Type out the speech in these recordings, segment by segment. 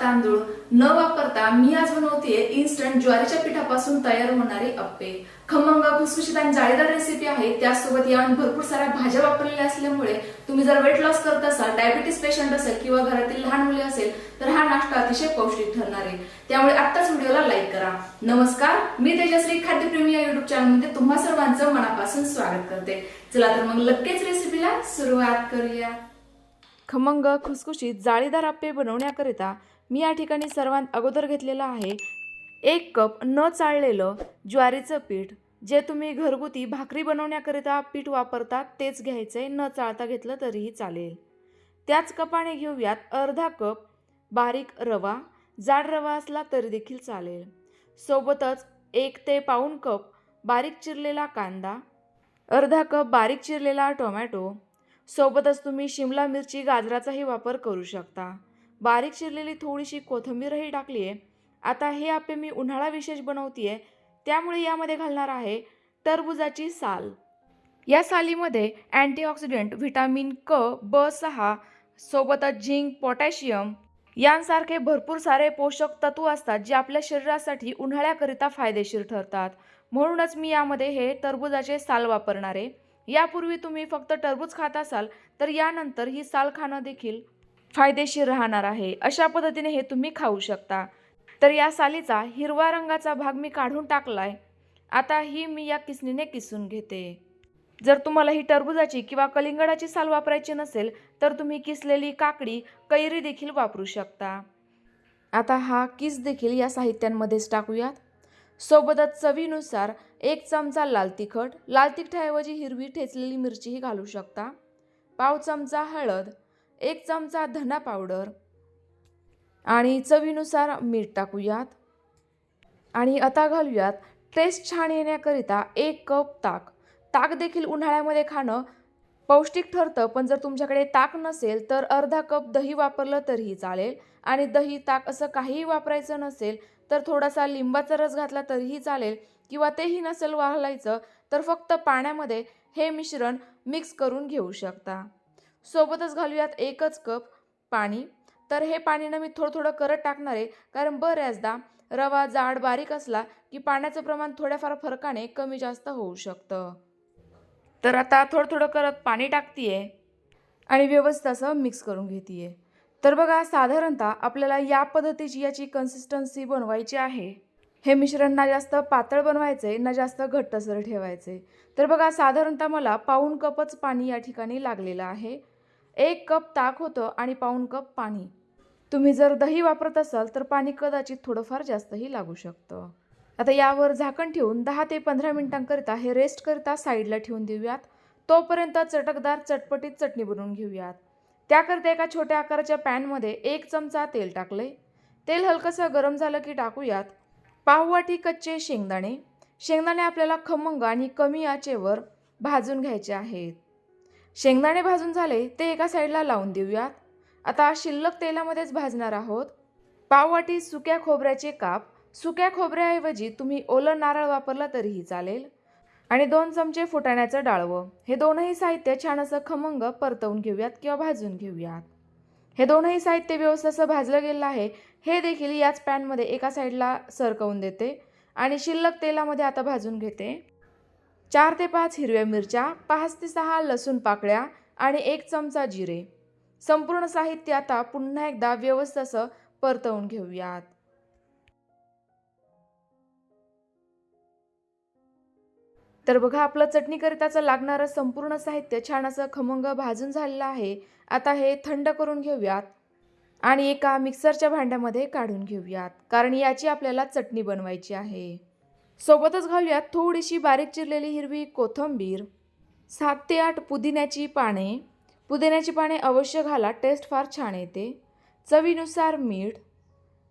तांदूळ न वापरता मी आज बनवतेय इन्स्टंट ज्वारीच्या पिठापासून तयार होणारे अप्पे. खमंग खुसखुशीत आणि जाळीदार रेसिपी आहे त्यासोबत यावर भरपूर साऱ्या भाज्या वापरलेल्या असल्यामुळे तुम्ही जर वेट लॉस करत असाल डायबिटीस पेशंट असेल किंवा घरातील लहान मुले असेल तर हा नाश्ता अतिशय पौष्टिक ठरणार आहे. त्यामुळे आत्ताच व्हिडिओला लाईक करा. नमस्कार मी तेजश्री खाद्यप्रेमी या युट्यूब चॅनलमध्ये तुम्हा सर्वांचं मनापासून स्वागत करते. चला तर मग लगेच रेसिपीला सुरुवात करूया. खमंग खुसखुशीत जाळीदार आप्पे बनवण्याकरिता मी या ठिकाणी सर्वांत अगोदर घेतलेलं आहे. एक कप न चाळलेलं ज्वारीचं पीठ जे तुम्ही घरगुती भाकरी बनवण्याकरिता पीठ वापरता तेच घ्यायचं आहे न चाळता घेतलं तरीही चालेल. त्याच कपाने घेऊयात अर्धा कप बारीक रवा. जाड रवा असला तरी देखील चालेल. सोबतच एक ते पाऊण कप बारीक चिरलेला कांदा अर्धा कप बारीक चिरलेला टोमॅटो. सोबतच तुम्ही शिमला मिरची गाजराचाही वापर करू शकता. बारीक चिरलेली थोडीशी कोथिंबीरही टाकली आहे. आता हे आपे मी उन्हाळा विशेष बनवतीये त्यामुळे यामध्ये घालणार आहे टरबुजाची साल. या सालीमध्ये अँटीऑक्सिडंट व्हिटॅमिन क ब सहा सोबतच झिंक पोटॅशियम यांसारखे भरपूर सारे पोषक तत्व असतात जे आपल्या शरीरासाठी उन्हाळ्याकरिता फायदेशीर ठरतात. म्हणूनच मी यामध्ये हे टरबुजाचे साल वापरणार आहे. यापूर्वी तुम्ही फक्त टरबूज खात असाल तर यानंतर ही साल खाणं देखील फायदेशीर राहणार आहे. अशा पद्धतीने हे तुम्ही खाऊ शकता. तर या सालीचा हिरवा रंगाचा भाग मी काढून टाकलाय. आता ही मी या किसणीने किसून घेते. जर तुम्हाला ही टरबुजाची किंवा कलिंगडाची साल वापरायची नसेल तर तुम्ही किसलेली काकडी कैरी देखील वापरू शकता. आता हा किस देखील या साहित्यांमध्येच टाकूयात. सोबतच चवीनुसार एक चमचा लाल तिखट लाल तिखटाऐवजी हिरवी ठेचलेली मिरचीही घालू शकता. पाव चमचा हळद एक चमचा धना पावडर आणि चवीनुसार मीठ टाकूयात. आणि आता घालूयात टेस्ट छान येण्याकरिता एक कप ताक. ताक देखील उन्हाळ्यामध्ये खाणं पौष्टिक ठरतं पण जर तुमच्याकडे ताक नसेल तर अर्धा कप दही वापरलं तरीही चालेल. आणि दही ताक असं काहीही वापरायचं नसेल तर थोडासा लिंबाचा रस घातला तरीही चालेल किंवा तेही नसेल वाहलायचं तर फक्त पाण्यामध्ये हे मिश्रण मिक्स करून घेऊ शकता. सोबतच घालूयात एकच कप पाणी. तर हे पाणीनं मी थोडं थोडं करत टाकणार आहे. कारण बऱ्याचदा रवा जाड बारीक असला की पाण्याचं प्रमाण थोड्याफार फरकाने कमी जास्त होऊ शकतं. तर आता थोडं थोडं करत पाणी टाकतीये आणि व्यवस्थित असं मिक्स करून घेते तर बघा साधारणतः आपल्याला या पद्धतीची याची कन्सिस्टन्सी बनवायची आहे. हे मिश्रण ना जास्त पातळ बनवायचे ना जास्त घट्टसर ठेवायचे तर बघा साधारणतः मला पाऊण कपच पाणी या ठिकाणी लागलेलं आहे. एक कप ताक होतं आणि पाऊण कप पाणी. तुम्ही जर दही वापरत असाल तर पाणी कदाचित थोडंफार जास्तही लागू शकतं. आता यावर झाकण ठेवून दहा ते पंधरा मिनिटांकरिता हे रेस्टकरिता साईडला ठेवून देऊयात. तोपर्यंत चटकदार चटपटीत चटणी बनवून घेऊयात. त्याकरिता एका छोट्या आकाराच्या पॅनमध्ये एक चमचा तेल टाकले तेल हलकंसं गरम झालं की टाकूयात. पाववाटी कच्चे शेंगदाणे. शेंगदाणे आपल्याला खमंग आणि कमी आचेवर भाजून घ्यायचे आहेत. शेंगदाणे भाजून झाले ते एका साईडला लावून देऊयात. आता शिल्लक तेलामध्येच भाजणार आहोत. पाववाटी सुक्या खोबऱ्याचे काप. सुक्या खोबऱ्याऐवजी तुम्ही ओलं नारळ वापरला तरीही चालेल. आणि दोन चमचे फुटाण्याचं डाळवं. हे दोनही साहित्य छान असं खमंग परतवून घेऊयात किंवा भाजून घेऊयात. हे दोनही साहित्य व्यवस्थित असं भाजलं गेलं आहे. हे देखील याच पॅनमध्ये एका साईडला सरकवून देते. आणि शिल्लक तेलामध्ये आता भाजून घेते. चार ते पाच हिरव्या मिरच्या पाच ते सहा लसूण पाकळ्या आणि एक चमचा जिरे. संपूर्ण साहित्य आता पुन्हा एकदा व्यवस्थित असं परतवून घेऊयात. तर बघा आपलं चटणीकरिताचं लागणारं संपूर्ण साहित्य छान असं खमंग भाजून झालेलं आहे. आता हे थंड करून घेऊयात आणि एका मिक्सरच्या भांड्यामध्ये काढून घेऊयात कारण याची आपल्याला चटणी बनवायची आहे. सोबतच घालूयात थोडीशी बारीक चिरलेली हिरवी कोथिंबीर. सात ते आठ पुदिन्याची पाने. पुदिन्याची पाने अवश्य घाला टेस्ट फार छान येते. चवीनुसार मीठ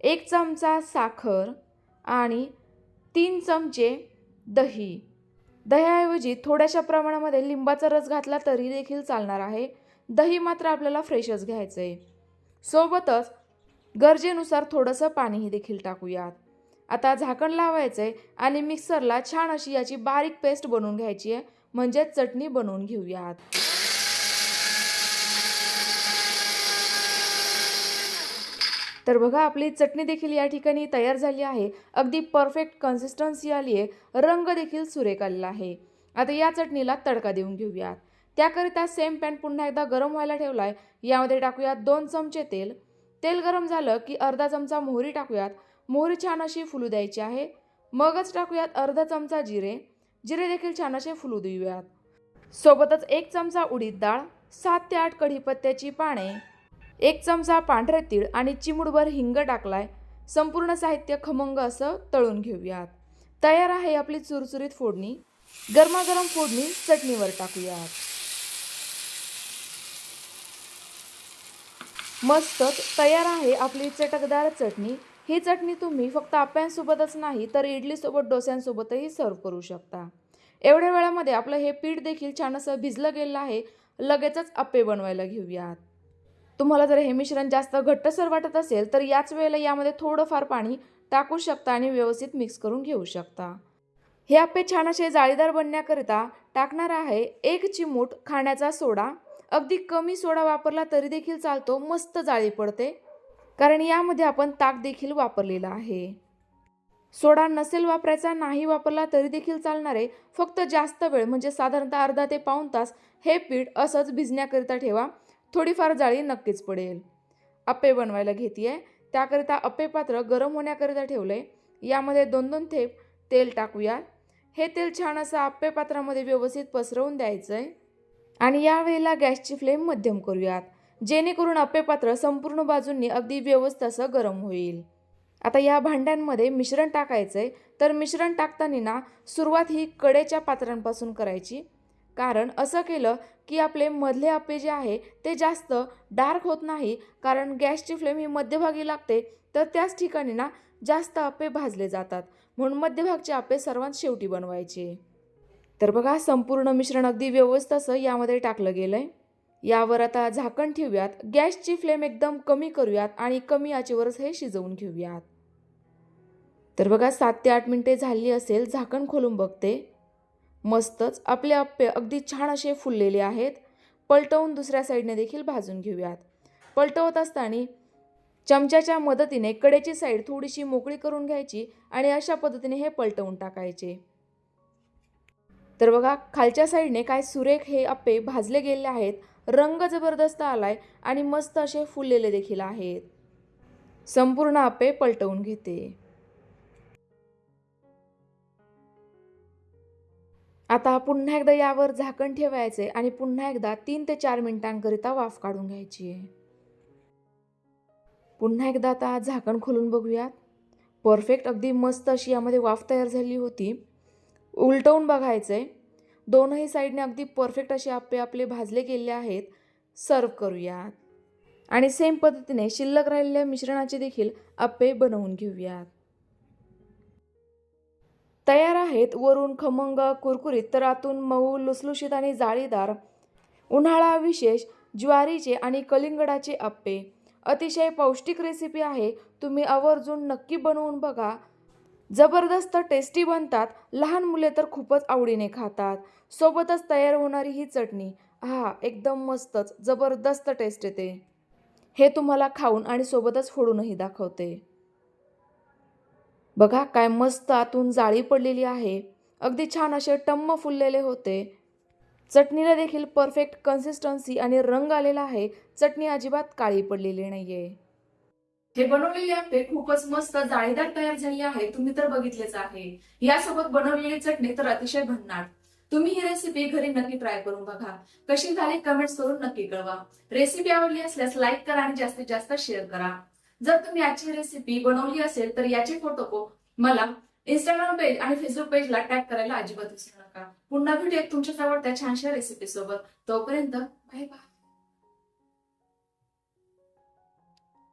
एक चमचा साखर आणि तीन चमचे दही. दह्याऐवजी थोड्याशा प्रमाणामध्ये लिंबाचा रस घातला तरी देखील चालणार आहे. दही मात्र आपल्याला फ्रेशच घ्यायचं आहे सोबतच गरजेनुसार थोडंसं पाणीही देखील टाकूयात. आता झाकण लावायचं आहे आणि मिक्सरला छान अशी याची बारीक पेस्ट बनवून घ्यायची आहे. म्हणजे चटणी बनवून घेऊयात. तर बघा आपली चटणी देखील या ठिकाणी तयार झाली आहे. अगदी परफेक्ट कन्सिस्टन्सी आली आहे. रंग देखील सुरेख आलेला आहे. आता या चटणीला तडका देऊन घेऊयात. त्याकरिता सेम पॅन पुन्हा एकदा गरम व्हायला ठेवला आहे यामध्ये टाकूयात दोन चमचे तेल. तेल गरम झालं की अर्धा चमचा मोहरी टाकूयात. मोहरी छान अशी फुलू द्यायची आहे. मगच टाकूयात अर्धा चमचा जिरे. जिरे देखील छान असे फुलू देऊयात. सोबतच एक चमचा उडीद डाळ सात ते आठ कढीपत्त्याची पाने एक चमचा पांढरे तीळ आणि चिमुडभर हिंग टाकलाय. संपूर्ण साहित्य खमंग असं तळून घेऊयात. तयार आहे आपली चुरचुरीत फोडणी. गरमागरम फोडणी चटणीवर टाकूयात. मस्तच तयार आहे आपली चटकदार चटणी. ही चटणी तुम्ही फक्त आप्यांसोबतच नाही तर इडलीसोबत डोस्यांसोबतही सर्व करू शकता. एवढ्या वेळामध्ये आपलं हे पीठ देखील छान असं भिजलं गेलं आहे. लगेचच अप्पे बनवायला घेऊयात. तुम्हाला जर हे मिश्रण जास्त घट्टसर वाटत असेल तर याच वेळेला यामध्ये थोडंफार पाणी टाकू शकता आणि व्यवस्थित मिक्स करून घेऊ शकता. हे आप्पे छान असे जाळीदार बनण्याकरिता टाकणार आहे एक चिमूट खाण्याचा सोडा. अगदी कमी सोडा वापरला तरी देखील चालतो मस्त जाळी पडते. कारण यामध्ये आपण ताक देखील वापरलेला आहे. सोडा नसेल वापरायचा नाही वापरला तरी देखील चालणार आहे. फक्त जास्त वेळ म्हणजे साधारणतः अर्धा ते पाऊण तास हे पीठ असंच भिजण्याकरिता ठेवा. थोडीफार जाळी नक्कीच पडेल. अप्पे बनवायला घेते त्याकरिता अप्पे पात्र गरम होण्याकरिता ठेवले यामध्ये दोन दोन थेप तेल टाकूयात हे तेल छान असं आप्पे पात्रामध्ये व्यवस्थित पसरवून द्यायचं आहे आणि यावेळेला गॅसची फ्लेम मध्यम करूयात. जेणेकरून अप्पे पात्र संपूर्ण बाजूंनी अगदी व्यवस्थित असं गरम होईल. आता या भांड्यांमध्ये मिश्रण टाकायचं आहे तर मिश्रण टाकताना ना सुरुवात ही कडेच्या पात्रांपासून करायची. कारण असं केलं की आपले मधले अप्पे जे आहे ते जास्त डार्क होत नाही कारण गॅसची फ्लेम ही मध्यभागी लागते तर त्याच ठिकाणी ना जास्त अप्पे भाजले जातात. म्हणून मध्यभागचे अप्पे सर्वात शेवटी बनवायचे. तर बघा संपूर्ण मिश्रण अगदी व्यवस्थित असं यामध्ये टाकलं गेलं आहे यावर आता झाकण ठेवूयात. गॅसची फ्लेम एकदम कमी करूयात आणि कमी आचेवरच हे शिजवून घेऊयात. तर बघा सात ते आठ मिनटे झाली असेल झाकण खोलून बघते. मस्तच आपले अप्पे अगदी छान असे फुललेले आहेत. पलटवून दुसऱ्या साईडने देखील भाजून घेऊयात. पलटवत असताना चमच्याच्या मदतीने कडेची साईड थोडीशी मोकळी करून घ्यायची आणि अशा पद्धतीने हे पलटवून टाकायचे. तर बघा खालच्या साईडने काय सुरेख हे अप्पे भाजले गेले आहेत रंग जबरदस्त आलाय आणि मस्त असे फुललेले देखील आहेत. संपूर्ण अप्पे पलटवून घेते. आता पुन्हा एकदा यावर झाकण ठेवायचे आणि पुन्हा एकदा तीन ते चार मिनिटांकरिता वाफ काढून घ्यायची आहे. पुन्हा एकदा आता झाकण खोलून बघूयात. परफेक्ट अगदी मस्त अशी यामध्ये वाफ तयार झाली होती. उलटवून बघायचं आहे दोनही साईडने अगदी परफेक्ट असे आपे आपले भाजले गेले आहेत. सर्व करूयात. आणि सेम पद्धतीने शिल्लक राहिलेल्या मिश्रणाचे देखील आप्पे बनवून घेऊयात. तयार आहेत वरून खमंग कुरकुरीत तर आतून मऊ लुसलुशीत आणि जाळीदार. उन्हाळा विशेष ज्वारीचे आणि कलिंगडाचे आप्पे. अतिशय पौष्टिक रेसिपी आहे. तुम्ही आवर्जून नक्की बनवून बघा. जबरदस्त टेस्टी बनतात. लहान मुले तर खूपच आवडीने खातात. सोबतच तयार होणारी ही चटणी. हा एकदम मस्तच. जबरदस्त टेस्ट येते. हे तुम्हाला खाऊन आणि सोबतच फोडूनही दाखवते. बघा काय मस्त आतून जाळी पडलेली आहे. अगदी छान असे टम्म फुललेले होते. चटणीला देखील परफेक्ट कन्सिस्टन्सी आणि रंग आलेला आहे. चटणी अजिबात काळी पडलेली नाही आहे हे बनवलेले आंबे खूपच मस्त जाळीदार तयार झाले आहे तुम्ही तर बघितलेच आहे. यासोबत बनवलेली चटणी तर अतिशय भन्नाट. तुम्ही ही रेसिपी घरी नक्की ट्राय करून बघा. कशी झाली कमेंट्स करून नक्की कळवा. रेसिपी आवडली असल्यास लाईक करा आणि जास्तीत जास्त शेअर करा. जर तुम्ही आजची रेसिपी बनवली असेल तर याचे फोटो मला इंस्टाग्राम पेज आणि फेसबुक पेजला टॅग करायला अजिबात विसरू नका. पुन्हा भेटूया तुमच्याच आवडत्या छानशा रेसिपी सोबत. तोपर्यंत बाय बाय